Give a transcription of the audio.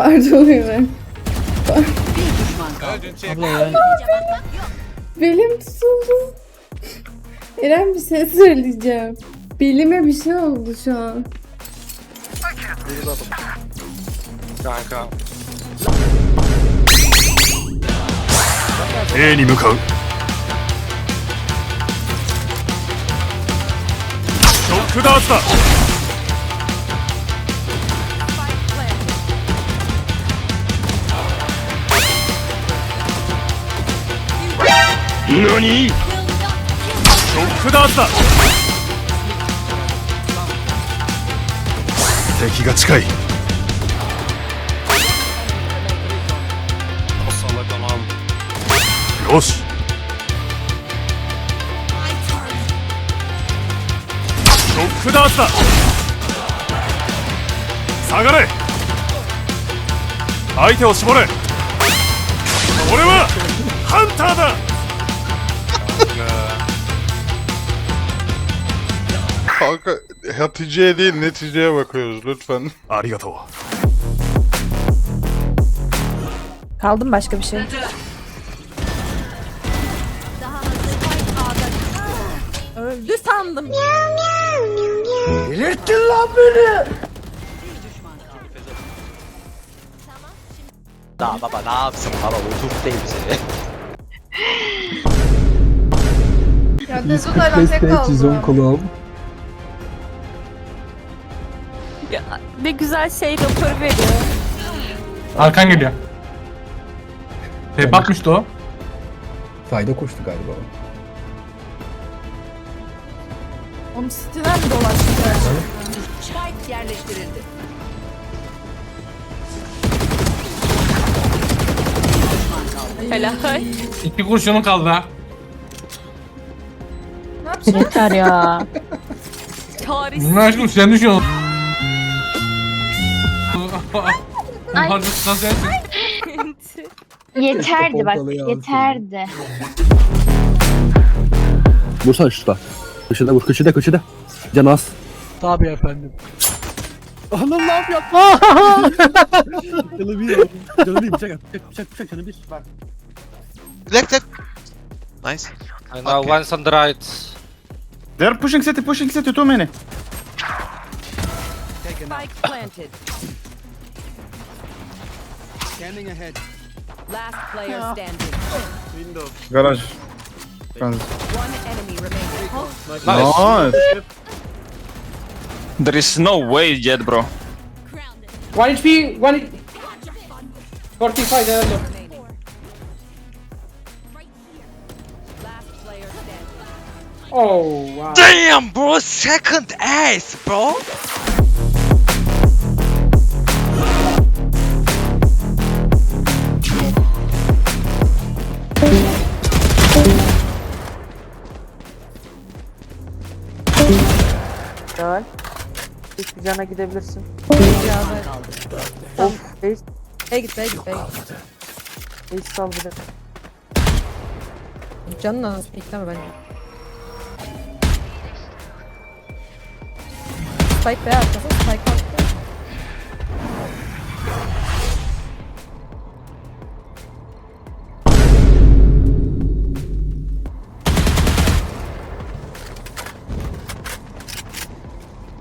Ay pardon İrem. Abla ya. Belim tutuldu. İrem bir şey söyleyeceğim. Belime bir şey oldu şu an. Kanka. A に向かうショックダーツだ 何？ショックダーツだ敵が近い。Salak anam. よし。ショックダーツだ下がれ。相手を絞れ。俺はハンターだ Kanka Hatice'ye değil neticeye bakıyoruz lütfen. Arigato. Kaldı mı başka bir şey? Öldü sandım. Delirttin lan beni. Daha baba ne yapsın baba oturup değil seni. Ya Dezu'da tek kaldı. Ya, ne güzel şey doktor veriyor. Arkan geliyor. Şey bakmıştı o. Fayda koştu galiba. Oğlum City'den mi dolaştı? Spike yerleştirildi. Helal. İki kurşunun kaldı ha. Ne yapacağım? Yeter ya. Tarih. Bunun aşkım sen düşüyorsun. Harcı tutan sensin. Yeterdi bak Pompalı yeterdi. Vursana şuta. Köşede vur köşede köşede. Can az. Tabii efendim. Anam ne yapıyor? canı bir. Canı bir bıçak at. Bıçak bıçak bıçak canı bir. Bak. Left left. Nice. And now one's on the right. They're pushing city, pushing city, too many. Spike planted. Last player standing. Window. Garage. One enemy remaining. Nice. There is no way yet bro 1 HP, 1 45 remaining. Last player standing. Oh wow. Damn bro second ace bro. Helal. Hiçbir cana gidebilirsin. Of. Ace. Bey git bey git bey git. Ace sal bir de. Canın az bekleme bence. Spike bey arkası, Spike